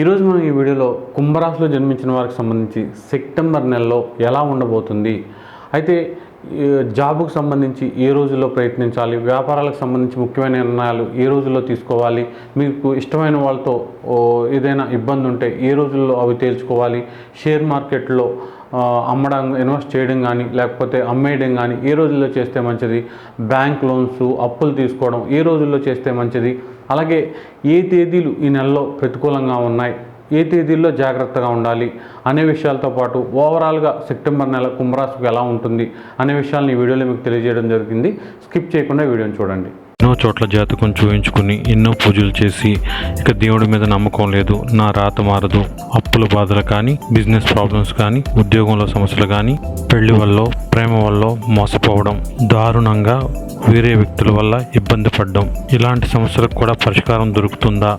ఈరోజు మనం ఈ వీడియోలో కుంభరాశిలో జన్మించిన వారికి సంబంధించి సెప్టెంబర్ నెలలో ఎలా ఉండబోతుంది? అయితే జాబుకు సంబంధించి ఏ రోజుల్లో ప్రయత్నించాలి? వ్యాపారాలకు సంబంధించి ముఖ్యమైన నిర్ణయాలు ఏ రోజుల్లో తీసుకోవాలి? మీకు ఇష్టమైన వాళ్ళతో ఏదైనా ఇబ్బంది ఉంటే ఏ రోజుల్లో అవి తేల్చుకోవాలి షేర్ మార్కెట్లో అమ్మడం ఇన్వెస్ట్ చేయడం కానీ లేకపోతే అమ్మేయడం కానీ ఏ రోజుల్లో చేస్తే మంచిది? బ్యాంక్ లోన్స్ అప్పులు తీసుకోవడం ఏ రోజుల్లో చేస్తే మంచిది? అలాగే ఏ తేదీలు ఈ నెలలో ప్రతికూలంగా ఉన్నాయి? ఏ తేదీల్లో జాగ్రత్తగా ఉండాలి? అనే విషయాలతో పాటు ఓవరాల్గా సెప్టెంబర్ నెల కుంభరాశికి ఎలా ఉంటుంది? అనే విషయాలను ఈ వీడియోలో మీకు తెలియజేయడం జరిగింది. స్కిప్ చేయకుండా వీడియోని చూడండి. ఎన్నో చోట్ల జాతకం చూయించుకుని ఎన్నో పూజలు చేసి ఇక దేవుడి మీద నమ్మకం లేదు. నా రాత మారదు. అప్పుల బాధలు కానీ బిజినెస్ ప్రాబ్లమ్స్ కానీ ఉద్యోగంలో సమస్యలు కానీ పెళ్ళి వల్ల ప్రేమ వల్ల మోసపోవడం దారుణంగా వేరే వ్యక్తుల వల్ల ఇబ్బంది పడడం. ఇలాంటి సమస్యలకు కూడా పరిష్కారం దొరుకుతుందా?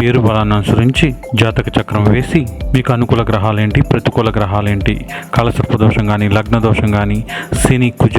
పేరు బలాన్ని అనుసరించి జాతక చక్రం వేసి మీకు అనుకూల గ్రహాలేంటి? ప్రతికూల గ్రహాలేంటి? కాలసర్ప దోషం కానీ లగ్న దోషం కానీ శని కుజ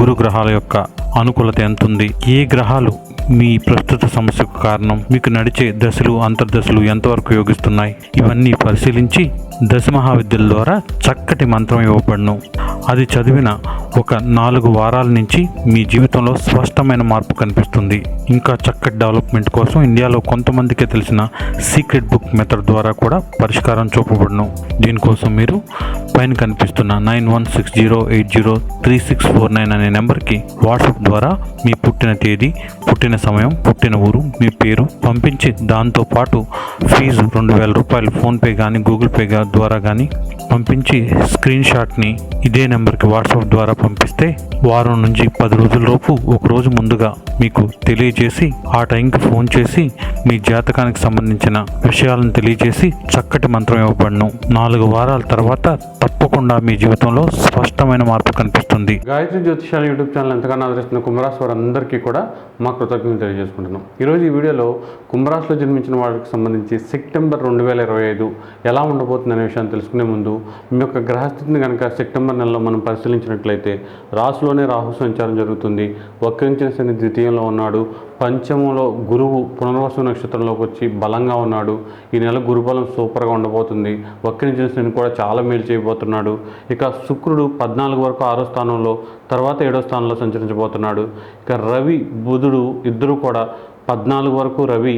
గురు గ్రహాల యొక్క అనుకూలత ఎంత ఉంది ఏ గ్రహాలు మీ ప్రస్తుత సమస్యకు కారణం మీకు నడిచే దశలు అంతర్దశలు ఎంతవరకు యోగిస్తున్నాయి? ఇవన్నీ పరిశీలించి దశ మహావిద్యల ద్వారా చక్కటి మంత్రం ఇవ్వబడును. అది చదివిన ఒక నాలుగు వారాల నుంచి మీ జీవితంలో స్పష్టమైన మార్పు కనిపిస్తుంది. ఇంకా చక్కటి డెవలప్మెంట్ కోసం ఇండియాలో కొంతమందికే తెలిసిన సీక్రెట్ బుక్ మెథడ్ ద్వారా కూడా పరిష్కారం చూపబడును. దీనికోసం మీరు పైన కనిపిస్తున్న nine one six zero eight zero three six four nine అనే నెంబర్కి వాట్సాప్ ద్వారా మీ పుట్టిన తేదీ పుట్టిన సమయం. పుట్టిన ఊరు మీ పేరు పంపించి దాంతో పాటు ఫీజు రెండు వేల రూపాయలు ఫోన్పే కానీ గూగుల్ పే ద్వారా కానీ పంపించి స్క్రీన్ షాట్ని ఇదే నెంబర్కి వాట్సాప్ ద్వారా పంపిస్తే వారం నుంచి పది రోజులలోపు ఒకరోజు ఒక రోజు ముందుగా మీకు తెలియజేసి ఆ టైంకి ఫోన్ చేసి మీ జాతకానికి సంబంధించిన విషయాలను తెలియజేసి చక్కటి మంత్రం ఇవ్వబడను. నాలుగు వారాల తర్వాత తప్పకుండా మీ జీవితంలో స్పష్టమైన మార్పు కనిపిస్తుంది. గాయత్రి జ్యోతిషాల యూట్యూబ్ ఛానల్ ఎంతగానో ఆదరిస్తున్న కుంభరాశి వారందరికీ కూడా మా కృతజ్ఞతలు తెలియజేసుకుంటున్నాం. ఈరోజు ఈ వీడియోలో కుంభరాశిలో జన్మించిన వారికి సంబంధించి సెప్టెంబర్ రెండు వేల ఇరవై ఐదు ఎలా ఉండబోతుంది అనే విషయాన్ని తెలుసుకునే ముందు మీ యొక్క గ్రహస్థితిని కనుక సెప్టెంబర్ నెలలో మనం పరిశీలించినట్లయితే రాశిలోనే రాహు సంచారం జరుగుతుంది. వక్రించిన శని ద్వితీయంలో ఉన్నాడు. పంచమంలో గురువు పునర్వసు నక్షత్రంలోకి వచ్చి బలంగా ఉన్నాడు. ఈ నెల గురుబలం సూపర్గా ఉండబోతుంది. వక్రించిన శని కూడా చాలా మేలు చేయబోతున్నాడు. ఇక శుక్రుడు పద్నాలుగు వరకు ఆరో స్థానంలో తర్వాత ఏడో స్థానంలో సంచరించబోతున్నాడు. ఇక రవి బుధుడు ఇద్దరు కూడా పద్నాలుగు వరకు రవి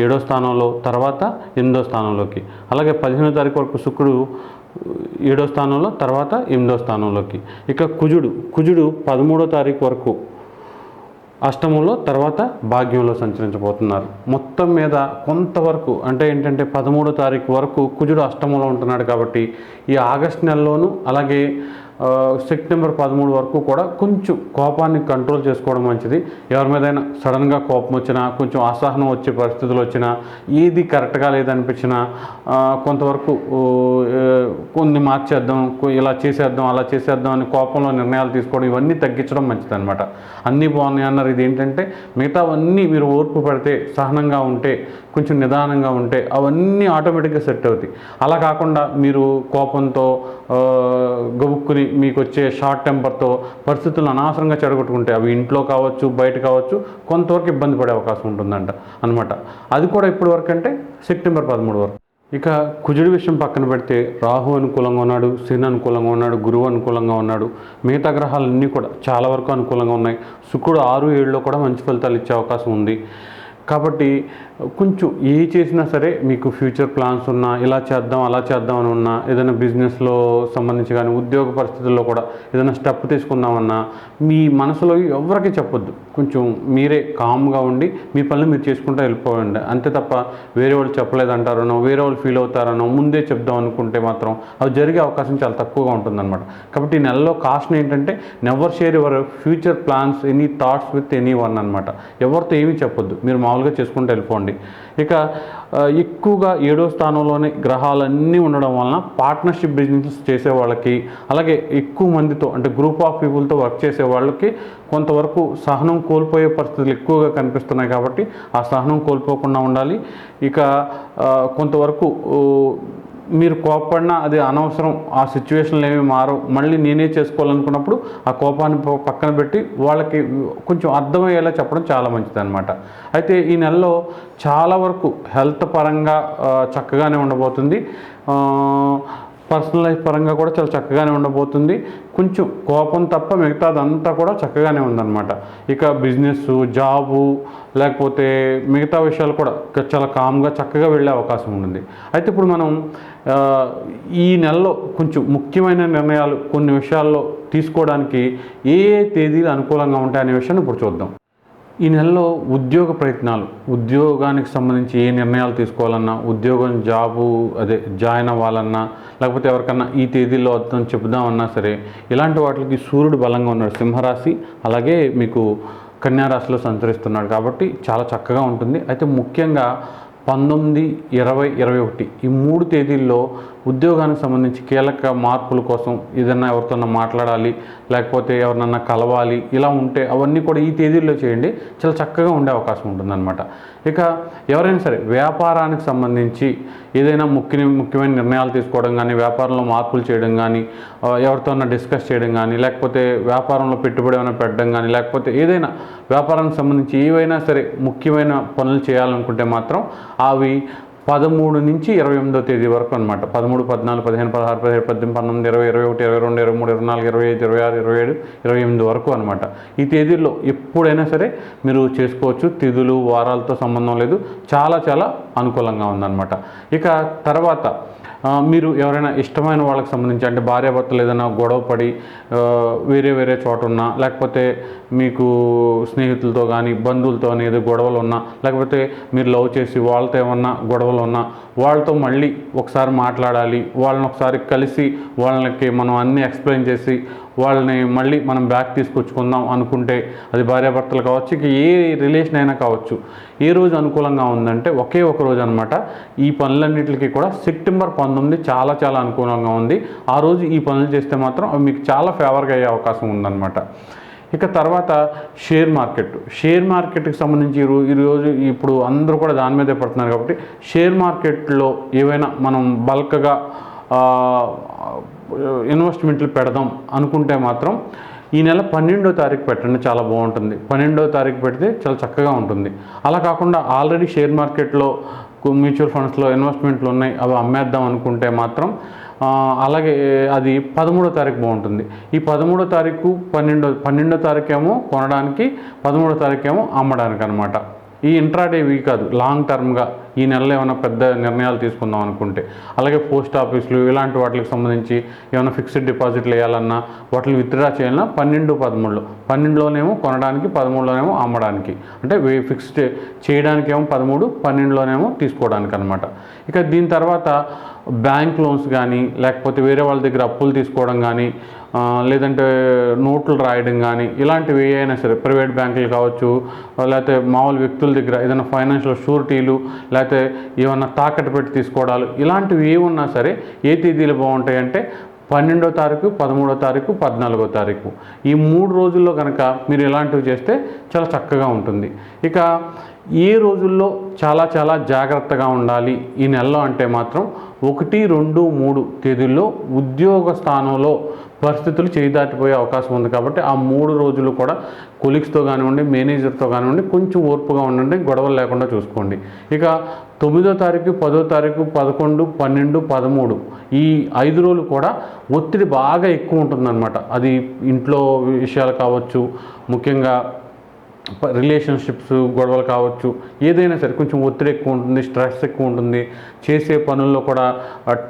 ఏడో స్థానంలో తర్వాత ఎనిమిదో స్థానంలోకి. అలాగే పదిహేనో తారీఖు వరకు శుక్రుడు ఏడో స్థానంలో తర్వాత ఎనిమిదో స్థానంలోకి. ఇక కుజుడు కుజుడు పదమూడో తారీఖు వరకు అష్టమంలో తర్వాత భాగ్యంలో సంచరించబోతున్నారు. మొత్తం మీద కొంతవరకు అంటే ఏంటంటే పదమూడో తారీఖు వరకు కుజుడు అష్టమంలో ఉంటున్నాడు కాబట్టి ఈ ఆగస్ట్ నెలలోనూ అలాగే సెప్టెంబర్ పదమూడు వరకు కూడా కొంచెం కోపాన్ని కంట్రోల్ చేసుకోవడం మంచిది. ఎవరి మీదైనా సడన్గా కోపం వచ్చినా కొంచెం అసహనం వచ్చే పరిస్థితులు వచ్చినా ఏది కరెక్ట్గా లేదనిపించినా కొంతవరకు కొన్ని మార్చేద్దాం ఇలా చేసేద్దాం అలా చేసేద్దాం అని కోపంలో నిర్ణయాలు తీసుకోవడం ఇవన్నీ తగ్గించడం మంచిది అనమాట అన్నీ బాగున్నాయి అన్నారు. ఇది ఏంటంటే మిగతావన్నీ మీరు ఓర్పు పడితే సహనంగా ఉంటే కొంచెం నిదానంగా ఉంటే అవన్నీ ఆటోమేటిక్గా సెట్ అవుతాయి. అలా కాకుండా మీరు కోపంతో గబుక్కుని మీకు వచ్చే షార్ట్ టెంపర్తో పరిస్థితులను అనవసరంగా చెడగొట్టుకుంటే అవి ఇంట్లో కావచ్చు బయట కావచ్చు కొంతవరకు ఇబ్బంది పడే అవకాశం ఉంటుందంట అనమాట అది కూడా ఇప్పటి వరకు అంటే సెప్టెంబర్ పదమూడు వరకు. ఇక కుజుడి విషయం పక్కన పెడితే రాహు అనుకూలంగా ఉన్నాడు శని అనుకూలంగా ఉన్నాడు గురువు అనుకూలంగా ఉన్నాడు. మిగతా గ్రహాలన్నీ కూడా చాలా వరకు అనుకూలంగా ఉన్నాయి. శుక్రుడు ఆరు ఏడులో కూడా మంచి ఫలితాలు ఇచ్చే అవకాశం ఉంది. కాబట్టి కొంచెం ఏ చేసినా సరే మీకు ఫ్యూచర్ ప్లాన్స్ ఉన్నా ఇలా చేద్దాం అలా చేద్దాం అని ఉన్నా ఏదైనా బిజినెస్లో సంబంధించి కానీ ఉద్యోగ పరిస్థితుల్లో కూడా ఏదైనా స్టెప్ తీసుకుందామన్నా మీ మనసులో ఎవరికి చెప్పొద్దు. కొంచెం మీరే కామ్గా ఉండి మీ పనులు మీరు చేసుకుంటూ వెళ్ళిపోండి అంతే తప్ప వేరే వాళ్ళు చెప్పలేదంటారనో వేరే వాళ్ళు ఫీల్ అవుతారనో ముందే చెప్దాం అనుకుంటే మాత్రం అవి జరిగే అవకాశం చాలా తక్కువగా ఉంటుందన్నమాట. కాబట్టి ఈ నెలలో కాస్ట్ ఏంటంటే never share your future plans any thoughts with anyone అనమాట ఎవరితో ఏమీ చెప్పొద్దు. మీరు మామూలుగా చేసుకుంటూ వెళ్ళిపోండి. ఇక ఎక్కువగా ఏడో స్థానంలోనే గ్రహాలన్నీ ఉండడం వలన పార్ట్నర్షిప్ బిజినెస్ చేసే వాళ్ళకి అలాగే ఎక్కువ మందితో అంటే గ్రూప్ ఆఫ్ పీపుల్తో వర్క్ చేసే వాళ్ళకి కొంతవరకు సహనం కోల్పోయే పరిస్థితులు ఎక్కువగా కనిపిస్తున్నాయి కాబట్టి ఆ సహనం కోల్పోకుండా ఉండాలి. ఇక కొంతవరకు మీరు కోపడినా అది అనవసరం ఆ సిచ్యువేషన్లు ఏమి మారవు. మళ్ళీ నేనే చేసుకోవాలనుకున్నప్పుడు ఆ కోపాన్ని పక్కన పెట్టి వాళ్ళకి కొంచెం అర్థమయ్యేలా చెప్పడం చాలా మంచిది అనమాట అయితే ఈ నెలలో చాలా వరకు హెల్త్ పరంగా చక్కగానే ఉండబోతుంది. పర్సనల్ లైఫ్ పరంగా కూడా చాలా చక్కగానే ఉండబోతుంది. కొంచెం కోపం తప్ప మిగతాదంతా కూడా చక్కగానే ఉందన్నమాట. ఇక బిజినెస్ జాబు లేకపోతే మిగతా విషయాలు కూడా చాలా కామ్గా చక్కగా వెళ్ళే అవకాశం ఉంటుంది అయితే ఇప్పుడు మనం ఈ నెలలో కొంచెం ముఖ్యమైన నిర్ణయాలు కొన్ని విషయాల్లో తీసుకోవడానికి ఏ ఏ తేదీలు అనుకూలంగా ఉంటాయనే విషయాన్ని ఇప్పుడు చూద్దాం. ఈ నెలలో ఉద్యోగ ప్రయత్నాలు ఉద్యోగానికి సంబంధించి ఏ నిర్ణయాలు తీసుకోవాలన్నా ఉద్యోగం జాబు అదే జాయిన్ అవ్వాలన్నా లేకపోతే ఎవరికన్నా ఈ తేదీల్లో అర్థం చెబుదామన్నా సరే ఇలాంటి వాటికి సూర్యుడు బలంగా ఉన్నాడు సింహరాశి అలాగే మీకు కన్యారాశిలో సంచరిస్తున్నాడు కాబట్టి చాలా చక్కగా ఉంటుంది. అయితే ముఖ్యంగా పంతొమ్మిది ఇరవై ఇరవై ఒకటి ఈ మూడు తేదీల్లో ఉద్యోగానికి సంబంధించి కీలక మార్పుల కోసం ఏదన్నా ఎవరితోన్నా మాట్లాడాలి లేకపోతే ఎవరినన్నా కలవాలి ఇలా ఉంటే అవన్నీ కూడా ఈ తేదీల్లో చేయండి. చాలా చక్కగా ఉండే అవకాశం ఉంటుందన్నమాట. ఇక ఎవరైనా సరే వ్యాపారానికి సంబంధించి ఏదైనా ముఖ్య ముఖ్యమైన నిర్ణయాలు తీసుకోవడం కానీ వ్యాపారంలో మార్పులు చేయడం కానీ ఎవరితో ఎవరితోన్నా డిస్కస్ చేయడం కానీ లేకపోతే వ్యాపారంలో పెట్టుబడి ఏమైనా పెట్టడం కానీ లేకపోతే ఏదైనా వ్యాపారానికి సంబంధించి ఏవైనా సరే ముఖ్యమైన పనులు చేయాలనుకుంటే మాత్రం అవి పదమూడు నుంచి ఇరవై ఎనిమిదో తేదీ వరకు అనమాట పదమూడు పద్నాలుగు పదిహేను పదహారు పదిహేడు పద్దెనిమిది పంతొమ్మిది ఇరవై ఇరవై ఒకటి ఇరవై రెండు ఇరవై మూడు ఇరవై నాలుగు ఇరవై ఐదు ఇరవై ఆరు ఇరవై ఏడు ఇరవై ఎనిమిది వరకు అనమాట ఈ తేదీల్లో ఎప్పుడైనా సరే మీరు చేసుకోవచ్చు. తిథులు వారాలతో సంబంధం లేదు. చాలా చాలా అనుకూలంగా ఉందన్నమాట. ఇక తర్వాత మీరు ఎవరైనా ఇష్టమైన వాళ్ళకి సంబంధించి అంటే భార్యాభర్తలు ఏదైనా గొడవ పడి వేరే వేరే చోట ఉన్నా లేకపోతే మీకు స్నేహితులతో కానీ బంధువులతో అనేది గొడవలు ఉన్నా లేకపోతే మీరు లవ్ చేసి వాళ్ళతో ఏమన్నా గొడవలు ఉన్నా వాళ్ళతో మళ్ళీ ఒకసారి మాట్లాడాలి వాళ్ళని ఒకసారి కలిసి వాళ్ళకి మనం అన్నీ ఎక్స్ప్లెయిన్ చేసి వాళ్ళని మళ్ళీ మనం బ్యాక్ తీసుకొచ్చుకుందాం అనుకుంటే అది భార్యాభర్తలు కావచ్చు ఇక ఏ రిలేషన్ అయినా కావచ్చు ఏ రోజు అనుకూలంగా ఉందంటే ఒకే ఒక రోజు అనమాట ఈ పనులన్నింటికి కూడా సెప్టెంబర్ పంతొమ్మిది చాలా చాలా అనుకూలంగా ఉంది. ఆ రోజు ఈ పనులు చేస్తే మాత్రం అవి మీకు చాలా ఫేవర్గా అయ్యే అవకాశం ఉందన్నమాట. ఇక తర్వాత షేర్ మార్కెట్ షేర్ మార్కెట్కి సంబంధించి ఈరోజు ఇప్పుడు అందరూ కూడా దాని మీదే పడుతున్నారు కాబట్టి షేర్ మార్కెట్లో ఏవైనా మనం బల్క్గా ఇన్వెస్ట్మెంట్లు పెడదాం అనుకుంటే మాత్రం ఈ నెల పన్నెండో తారీఖు పెట్టండి చాలా బాగుంటుంది. పన్నెండో తారీఖు పెడితే చాలా చక్కగా ఉంటుంది. అలా కాకుండా ఆల్రెడీ షేర్ మార్కెట్లో మ్యూచువల్ ఫండ్స్లో ఇన్వెస్ట్మెంట్లు ఉన్నాయి అవి అమ్మేద్దాం అనుకుంటే మాత్రం అలాగే అది పదమూడో తారీఖు బాగుంటుంది. ఈ పదమూడో తారీఖు పన్నెండో పన్నెండో తారీఖు ఏమో కొనడానికి పదమూడో తారీఖు ఏమో అమ్మడానికి అనమాట ఈ ఇంట్రాడే వీక్ కాదు లాంగ్ టర్మ్గా ఈ నెలలో ఏమైనా పెద్ద నిర్ణయాలు తీసుకుందాం అనుకుంటే అలాగే పోస్ట్ ఆఫీసులు ఇలాంటి వాటికి సంబంధించి ఏమైనా ఫిక్స్డ్ డిపాజిట్లు వేయాలన్నా వాటిని విత్డ్రా చేయాలన్నా పన్నెండు పదమూడులో. పన్నెండులోనేమో కొనడానికి పదమూడులోనేమో అమ్మడానికి. అంటే ఫిక్స్డ్ చేయడానికి ఏమో పదమూడు పన్నెండులోనేమో తీసుకోవడానికి అనమాట ఇక దీని తర్వాత బ్యాంక్ లోన్స్ కానీ లేకపోతే వేరే వాళ్ళ దగ్గర అప్పులు తీసుకోవడం కానీ లేదంటే నోట్లు రాయడం కానీ ఇలాంటివి అయినా సరే ప్రైవేట్ బ్యాంకులు కావచ్చు లేకపోతే మామూలు వ్యక్తుల దగ్గర ఏదైనా ఫైనాన్షియల్ షూరిటీలు లేకపోతే ఏమన్నా తాకట్టు పెట్టి తీసుకోవడాలు ఇలాంటివి ఏమున్నా ఉన్నా సరే ఏ తేదీలు బాగుంటాయి అంటే పన్నెండో తారీఖు పదమూడో తారీఖు పద్నాలుగో తారీఖు. ఈ మూడు రోజుల్లో కనుక మీరు ఇలాంటివి చేస్తే చాలా చక్కగా ఉంటుంది. ఇక ఏ రోజుల్లో చాలా చాలా జాగ్రత్తగా ఉండాలి ఈ నెలలో అంటే మాత్రం ఒకటి రెండు మూడు తేదీల్లో ఉద్యోగ స్థానంలో పరిస్థితులు చేయిదాటిపోయే అవకాశం ఉంది కాబట్టి ఆ మూడు రోజులు కూడా కొలీగ్స్తో కానివ్వండి మేనేజర్తో కానివ్వండి కొంచెం ఓర్పుగా ఉండండి గొడవలు లేకుండా చూసుకోండి. ఇక తొమ్మిదో తారీఖు పదో తారీఖు పదకొండు పన్నెండు పదమూడు. ఈ ఐదు రోజులు కూడా ఒత్తిడి బాగా ఎక్కువ ఉంటుందన్నమాట. అది ఇంట్లో విషయాలు కావచ్చు ముఖ్యంగా రిలేషన్షిప్స్ గొడవలు కావచ్చు ఏదైనా సరే కొంచెం ఒత్తిడి ఎక్కువ ఉంటుంది స్ట్రెస్ ఎక్కువ ఉంటుంది చేసే పనుల్లో కూడా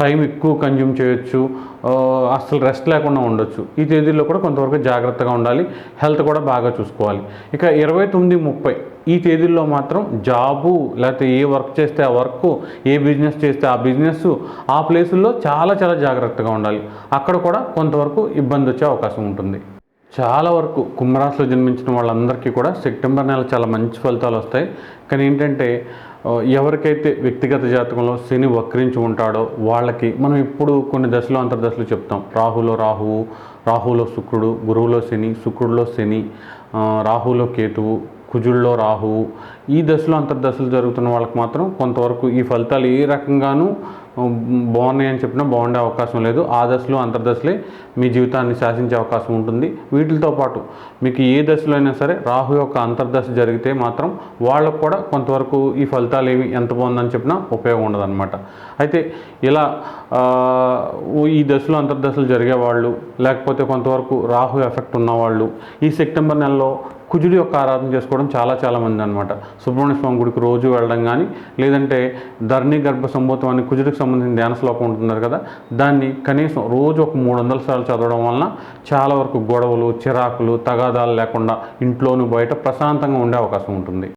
టైం ఎక్కువ కన్జ్యూమ్ చేయొచ్చు అసలు రెస్ట్ లేకుండా ఉండొచ్చు. ఈ తేదీల్లో కూడా కొంతవరకు జాగ్రత్తగా ఉండాలి హెల్త్ కూడా బాగా చూసుకోవాలి. ఇక ఇరవై తొమ్మిది ముప్పై ఈ తేదీల్లో మాత్రం జాబు లేకపోతే ఏ వర్క్ చేస్తే ఆ వర్క్ ఏ బిజినెస్ చేస్తే ఆ బిజినెస్ ఆ ప్లేసుల్లో చాలా చాలా జాగ్రత్తగా ఉండాలి. అక్కడ కూడా కొంతవరకు ఇబ్బంది వచ్చే అవకాశం ఉంటుంది. చాలా వరకు కుంభరాశిలో జన్మించిన వాళ్ళందరికీ కూడా సెప్టెంబర్ నెల చాలా మంచి ఫలితాలు వస్తాయి. కానీ ఏంటంటే ఎవరికైతే వ్యక్తిగత జాతకంలో శని వక్రించి ఉంటాడో వాళ్ళకి మనం ఇప్పుడు కొన్ని దశలు అంతర్దశలు చెప్తాం. రాహులో రాహువు రాహులో శుక్రుడు గురువులో శని శుక్రుడిలో శని రాహులో కేతువు కుజుల్లో రాహువు. ఈ దశలో అంతర్దశలు జరుగుతున్న వాళ్ళకి మాత్రం కొంతవరకు ఈ ఫలితాలు ఏ రకంగానూ బాగున్నాయి అని చెప్పినా బాగుండే అవకాశం లేదు. ఆ దశలో అంతర్దశలే మీ జీవితాన్ని శాసించే అవకాశం ఉంటుంది. వీటితో పాటు మీకు ఏ దశలో అయినా సరే రాహు యొక్క అంతర్దశ జరిగితే మాత్రం వాళ్ళకు కూడా కొంతవరకు ఈ ఫలితాలు ఏమి ఎంత బాగుందని చెప్పినా ఉపయోగం ఉండదన్నమాట. అయితే ఇలా ఈ దశలో అంతర్దశలు జరిగే వాళ్ళు లేకపోతే కొంతవరకు రాహు ఎఫెక్ట్ ఉన్నవాళ్ళు ఈ సెప్టెంబర్ నెలలో కుజుడి యొక్క ఆరాధన చేసుకోవడం చాలా చాలా మంది అనమాట సుబ్రహ్మణ్య స్వామి గుడికి రోజు వెళ్ళడం కానీ లేదంటే ధరణి గర్భ సంభూతం అని కుజుడికి సంబంధించిన ధ్యాన శ్లోకం ఉంటున్నారు కదా దాన్ని కనీసం రోజు ఒక మూడు వందల సార్లు చదవడం వలన చాలా వరకు గొడవలు చిరాకులు తగాదాలు లేకుండా ఇంట్లోనూ బయట ప్రశాంతంగా ఉండే అవకాశం ఉంటుంది.